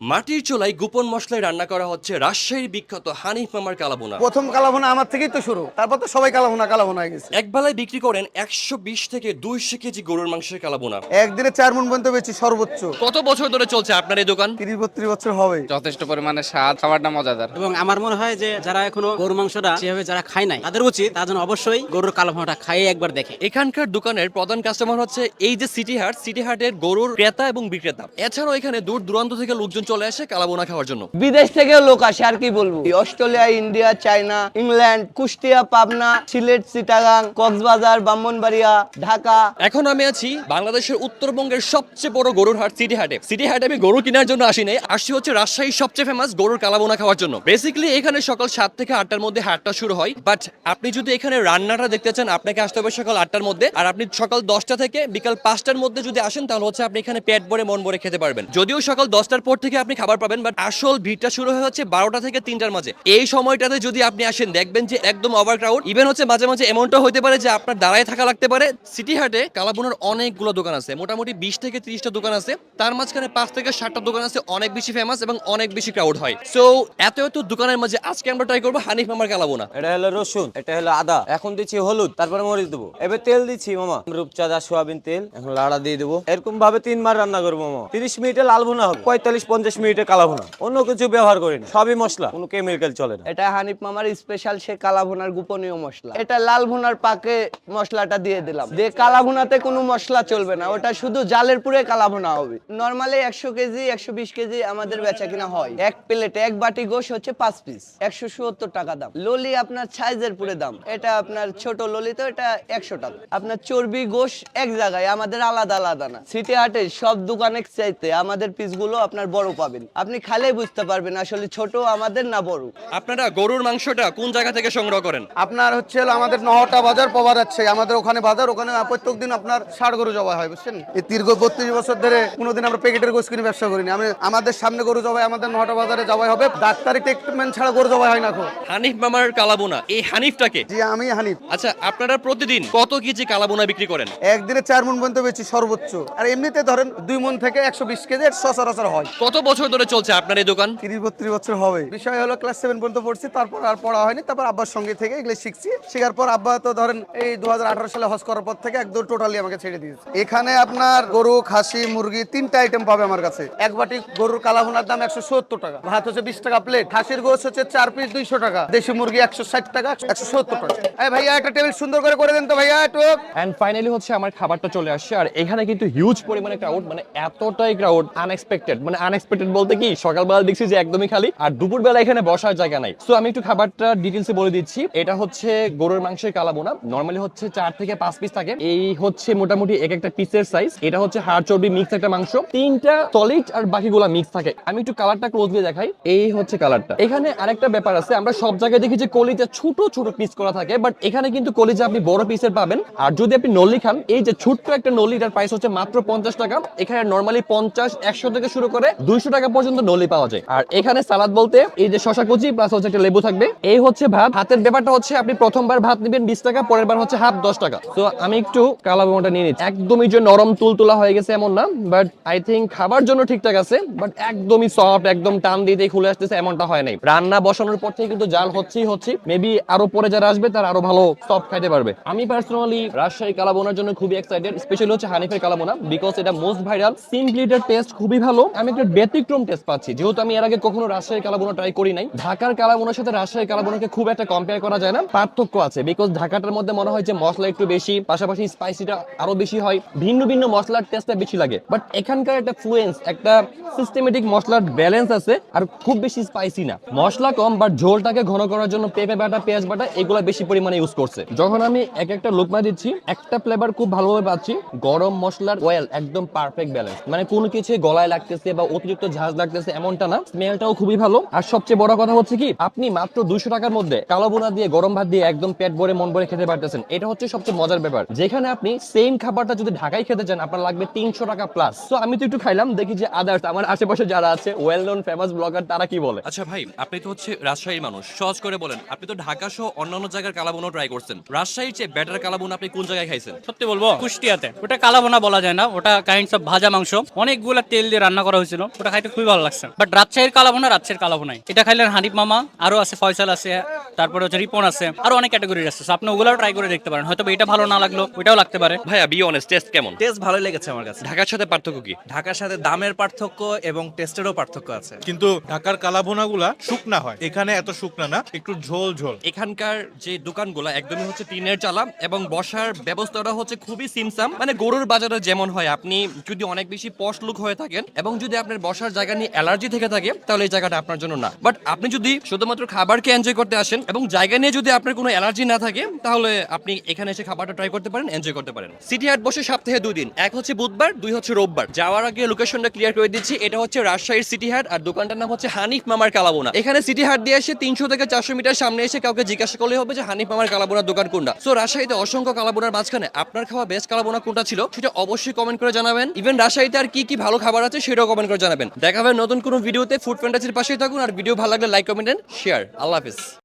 মাটির চুলায় গোপন মশলায় রান্না করা হচ্ছে রাজশাহীর বিখ্যাত হানিফ মামার কালাবোনা প্রথম কালাভুনা আমার থেকেই তো শুরু। তারপর তো সবাই কালাভুনা কালাভুনা হয়ে গেছে। এক বেলায় বিক্রি করেন একশো বিশ থেকে দুইশো কেজি গরুর মাংসের কালাবোনা একদিনে চার মন পর্যন্ত বেশি সর্বোচ্চ। কত বছর ধরে চলছে আপনার এই দোকান? তিরিশ বত্রিশ বছর হবে। যথেষ্ট পরিমাণে স্বাদ খাবারটা মজাদার। এবং আমার মনে হয় যে যারা এখনও গরু মাংসটা সেভাবে যারা খায় নাই তাদের উচিত তার জন্য অবশ্যই গরুর কালো ভুনাটা খাইয়ে একবার দেখে। এখানকার দোকানের প্রধান কাস্টমার হচ্ছে এই যে সিটি হাট সিটি হাটের গরুর ক্রেতা এবং বিক্রেতা। এছাড়াও এখানে দূর দূরান্ত থেকে লোকজন চলে আসে কালাবোনা খাওয়ার জন্য। বিদেশ থেকেও লোক আসে আর কি বলব? Australia India China England Kushtia Pabna Sylhet Chittagong Cox's Bazar Brahmanbaria Dhaka. এখন আমি আছি বাংলাদেশের উত্তরবঙ্গের সবচেয়ে বড় গরুর হাট সিটি হাটে। সিটি হাটে আমি গরু কেনার জন্য আসি নাই আসছি হচ্ছে রাজশাহীর সবচেয়ে ফেমাস গরুর কালাবোনা খাওয়ার জন্য। বেসিক্যালি এখানে সকাল সাত থেকে আটটার মধ্যে হাটটা শুরু হয় বাট আপনি যদি এখানে রান্নাটা দেখতে চান আপনাকে আসতে হবে সকাল আটটার মধ্যে আর আপনি সকাল দশটা থেকে বিকাল পাঁচটার মধ্যে যদি আসেন তাহলে হচ্ছে আপনি এখানে পেট ভরে মন ভরে খেতে পারবেন। যদিও সকাল দশটার পর থেকে আপনি খাবার পাবেন বাট আসল ভিড়টা শুরু হয়ে হচ্ছে বারোটা থেকে তিনটার মাঝে। এই সময়টাতে যদি আপনি আসেন, দেখবেন যে একদম ওভার ক্রাউড ইভেন হচ্ছে মাঝে মাঝে এমনটা হতে পারে যে আপনার দাঁড়ায় থাকা লাগতে পারে। সিটি হাটে কালাবোনার অনেকগুলো দোকান আছে। মোটামুটি বিশ থেকে তিরিশটা দোকান আছে। তার মাঝখানে পাঁচ থেকে ষাটটা দোকান আছে। অনেক বেশি ফেমাস এবং অনেক বেশি ক্রাউড হয়। সো এত এত দোকানের মাঝে আজকে আমরা ট্রাই করব হানিফ মামার কালাবোনা। এটা হলো রসুন, এটা হলো আদা। এখন দিচ্ছি হলুদ, তারপরে মরিচ দেবো। এবার তেল দিচ্ছি, মামা। রূপচাঁদা, সোয়াবিন তেল, এখন লাড়া দিয়ে দেবো। এরকম ভাবে তিনবার রান্না করব, মামা। তিরিশ মিনিটে লাল ভুনা হবে। পঁয়তাল্লিশ মিনিটে কালা ভুনা অন্য কিছু ব্যবহার করি না। সবই মশলা। কোনো কেমিক্যাল চলে না। এটা হানিফ মামার স্পেশাল সে কালা ভুনার গোপনীয় মশলা। এটা লাল ভুনার পাকে মশলাটা দিয়ে দিলাম। যে কালা ভুনাতে কোনো মশলা চলবে না। ওটা শুধু জালের পুরে কালা ভুনা হবে। নর্মালি একশো কেজি, একশো বিশ কেজি আমাদের বেচা কিনা হয়। এক প্লেটে এক বাটি গোশ হচ্ছে পাঁচ পিস একশো সত্তর টাকা দাম। ললি আপনার সাইজের পুরে দাম। এটা আপনার ছোট ললি তো এটা একশো টাকা। আপনার চর্বি, গোশ এক জায়গায়। আমাদের আলাদা আলাদা না। সিটি হাটে সব দোকানে চাইতে আমাদের পিসগুলো আপনার বড় পাবেন। আপনি খালেই বুঝতে পারবেন আসলে ছোট আমাদের না বড়। আপনারা গরুর মাংসটা কোন জায়গা থেকে সংগ্রহ করেন? আপনার হচ্ছে আমাদের নহটা বাজার পাওয়া যাচ্ছে। আমাদের ওখানে বাজার ওখানে প্রত্যেক দিন আপনার ষাট গরু জবাই হয় বুঝছেন? এই দীর্ঘ বত্রিশ বছর ধরে কোনোদিন আমরা প্যাকেটের গোস কিনে ব্যবসা করিনি। আমি আমাদের সামনে গরু জবাই আমাদের নহটা বাজারে জবাই হবে। ডাক্তারি ট্রিটমেন্ট ছাড়া গরু জবাই হয় না এখন। হানিফ মামার কালাবোনা এই হানিফটাকে? জি আমি হানিফ। আচ্ছা আপনারা প্রতিদিন কত কেজি কালাবোনা বিক্রি করেন? একদিনে চার মন পর্যন্ত বেশি সর্বোচ্চ। আর এমনিতে ধরেন দুই মন থেকে একশো বিশ কেজি সচরাচর হয়। কত বছর ধরে চলছে আপনার এই দোকান? তিরিশ বত্রিশ বছর হবে। বিষয় হলো ক্লাস সেভেন পর্যন্ত পড়ছি তারপর আর পড়া হয়নি তারপর আব্বার সঙ্গে থেকে এগুলো শিখছি। শেখার পর আব্বা তো ধরেন এই দুহাজার আঠারো সালে হজ করার পর থেকে একদম টোটালি আমাকে ছেড়ে দিয়েছে। এখানে আপনার গরু খাসি মুরগি তিনটা আইটেম পাবে আমার কাছে। এক বাটি গরুর কালাভুনার দাম একশো সত্তর টাকা। ভাত হচ্ছে বিশ টাকা প্লেট খাসির গোস হচ্ছে চার পিস দুইশো টাকা দেশি মুরগি একশো ষাট টাকা একশো সত্তর টাকা। এই ভাইয়া একটা টেবিল সুন্দর করে করে দেন তো ভাইয়া একটু। এন্ড ফাইনালি হচ্ছে আমার খাবারটা চলে আসছে আর এখানে কিন্তু হিউজ পরিমাণে ক্রাউড মানে এতটাই ক্রাউড আনএক্সপেক্টেড মানে আনএক্সপেক্টেড বলতে কি, সকালবেলা দেখছি যে একদমই খালি আর দুপুরবেলা এখানে বসার জায়গা নাই। সো আমি একটু খাবারটা ডিটেলসে বলে দিচ্ছি। এটা হচ্ছে গরুর মাংসের কালাবোনা। নর্মালি হচ্ছে চার থেকে পাঁচ পিস থাকে। এই হচ্ছে মোটামুটি এক একটা পিসের সাইজ এটা হচ্ছে হাড় চর্বি মিক্স একটা মাংস। তিনটা সলিড আর বাকিগুলা মিক্স থাকে। আমি একটু কালারটা ক্লোজলি দেখাই। এই হচ্ছে কালারটা এখানে আরেকটা ব্যাপার আছে। আমরা সব জায়গায় দেখি যে কলিজা ছোট ছোট পিস করা থাকে। বাট এখানে কিন্তু কলিজা আপনি বড় পিসের পাবেন। আর যদি আপনি নলি খান, এই যে ছোট্ট একটা নলি এটার প্রাইস হচ্ছে মাত্র পঞ্চাশ টাকা। এখানে নর্মালি পঞ্চাশ, একশো থেকে শুরু করে দুইশো টাকা পর্যন্ত নলি পাওয়া যায়। আর এখানে সালাদ বলতে এই যে শশা কুচি প্লাস হচ্ছে একটা লেবু থাকবে। এই হচ্ছে ভাত। ভাতের ব্যাপারটা হচ্ছে আপনি প্রথমবার ভাত নেবেন বিশ টাকা পরের বার হচ্ছে হাফ দশ টাকা। তো আমি একটু কালা বোমাটা নিয়ে নিচ্ছি। একদমই যে নরম তুলতুলা হয়ে গেছে এমন না বাট আই থিঙ্ক খাবার জন্য ঠিকঠাক আছে বাট একদমই সফট একদম টান দিতেই খুলে আসতেছে এমনটা হয় নাই। রান্না বসানোর পর থেকে কিন্তু জাল হচ্ছেই হচ্ছে। মেবি আরও পরে যারা আসবে, তারা আরও ভালো সফট খাইতে পারবে। আমি পার্সোনালি রাজশাহী কালাবোনার জন্য খুবই এক্সাইটেড স্পেশালি হচ্ছে হানিফের কালাবোনা বিকজ এটা মোস্ট ভাইরাল সিম্পলি এটার টেস্ট খুবই ভালো। আমি একটা ব্যতিক্রম টেস্ট পাচ্ছি। যেহেতু আমি এর আগে কখনো রাজশাহী কালাবোনা ট্রাই করি নাই, ঢাকার কালাবোনার সাথে রাজশাহী কালাবোনাকে খুব একটা কম্পেয়ার করা যায় না। পার্থক্য আছে বিকজ ঢাকাটার মধ্যে মনে হয় যে মশলা একটু বেশি, পাশাপাশি স্পাইসিটা আরও বেশি হয়। ভিন্ন ভিন্ন মশলার টেস্টটা বেশি লাগে। বাট এখানকার একটা ফ্লুয়েন্স একটা সিস্টেমেটিক মশলার ব্যালেন্স আছে আর খুব বেশি স্পাইসি না। মশলা কম বাট ঝোলটাকে ঘন করার জন্য পেঁপে বাটা, পেঁয়াজ বাটা এগুলো বেশি পরিমাণে ইউজ করছে। যখন আমি এক একটা লোকমা দিচ্ছি, একটা ফ্লেভার খুব ভালোভাবে পাচ্ছি, গরম মশলার ওয়েল একদম পারফেক্ট ব্যালেন্স মানে কোনো কিছু গলায় লাগতেছে বা অতিরিক্ত ঝাঁজ লাগতেছে এমনটা না। স্মেলটাও খুবই ভালো। আর সবচেয়ে বড় কথা হচ্ছে কি আপনি মাত্র দুইশো টাকার মধ্যে কালো বোনা দিয়ে গরম ভাত দিয়ে একদম পেট ভরে মন ভরে খেতে পারতেছেন। এটা হচ্ছে সবচেয়ে মজার ব্যাপার। যেখানে আপনি সেম খাবারটা যদি ঢাকায় খেতে চান আপনার লাগবে তিনশো টাকা প্লাস তো আমি তো একটু খাইলাম দেখি যে আদার্স আমার আশেপাশে যারা আছে ওয়েল নোন ফেমাস ব্লগার তারা কি বলে? আচ্ছা ভাই আপনি তো হচ্ছে রাজশাহীর মানুষ। সহজ করে বলেন আপনি তো ঢাকা সহ অন্যান্য জায়গার কালাবোনা ট্রাই করছেন। রাজশাহীর চেয়ে বেটার কালাবোনা আপনি কোন জায়গায় খাইছেন? সত্যি বলব কুষ্টিয়াতে। ওটা কালাবোনা বলা যায় না ওটা কাইন্ডস অফ ভাজা মাংস। অনেকগুলো তেল দিয়ে রান্না করা হয়েছিল। ওটা খাইতে খুবই ভালো লাগছে। বাট রাজশাহীর কালাভুনা রাজশাহীর কালাভুনাই। এটা খাইলেন হানিফ মামা আরও আছে ফয়সাল আছে তারপরে হচ্ছে রিপন আছে আরও অনেক ক্যাটাগরির আছে। আপনি ওগুলাও ট্রাই করে দেখতে পারেন। হয়তো এটা ভালো না লাগল ওইটাও লাগতে পারে। ভাইয়া বি অনেস্ট টেস্ট কেমন? টেস্ট ভালোই লেগেছে আমার কাছে। ঢাকার সাথে পার্থক্য কি? ঢাকার সাথে দামের পার্থক্য এবং টেস্টেরও পার্থক্য আছে। কিন্তু ঢাকার কালাভুনাগুলা শুকনা হয়। এখানে এত শুকনা না একটু ঝোল ঝোল। এখানকার যে দোকানগুলো একদমই হচ্ছে টিনের চালা এবং বসার ব্যবস্থাটা হচ্ছে খুবই সিমসাম। মানে গরুর বাজারে যেমন হয় আপনি যদি অনেক বেশি পশ লুক হয়ে থাকেন এবং যদি আপনার বসার জায়গা নিয়ে অ্যালার্জি থেকে থাকে, তাহলে এই জায়গাটা আপনার জন্য না। বাট আপনি যদি শুধুমাত্র খাবারকে এনজয় করতে আসেন এবং জায়গা নিয়ে যদি আপনার কোনো অ্যালার্জি না থাকে, তাহলে আপনি এখানে এসে খাবারটা ট্রাই করতে পারেন এনজয় করতে পারেন। সিটি হাট বসে সপ্তাহে দুই দিন, এক হচ্ছে বুধবার, দুই হচ্ছে রোববার। যাওয়ার আগে লোকেশনটা ক্লিয়ার করে দিচ্ছি, এটা হচ্ছে রাজশাহীর সিটি হাট আর দোকানটার নাম হচ্ছে হানিফ মামার কালাবোনা। এখানে সিটি হাট দিয়ে এসে তিনশো থেকে চারশো মিটার সামনে এসে কাউকে জিজ্ঞাসা করলে হবে যে, হানিফ মামার কালাবোনার দোকান কোনটা? সো রাজশাহীতে অসংখ্য কালাবোনার মাঝখানে আপনার খাওয়া বেস্ট কালাবোনা কোনটা ছিল, সেটা অবশ্যই কমেন্ট করে জানাবেন। ইভেন রাজশাহীতে আর কি কি ভালো খাবার আছে, সেটাও কমেন্ট করে জানাবেন। দেখা হবে নতুন কোনো ভিডিওতে ফুড ফ্যান্টাসির পাশেই থাকুন আর ভিডিও ভালো লাগলে লাইক কমেন্ট শেয়ার আল্লাহ হাফিজ।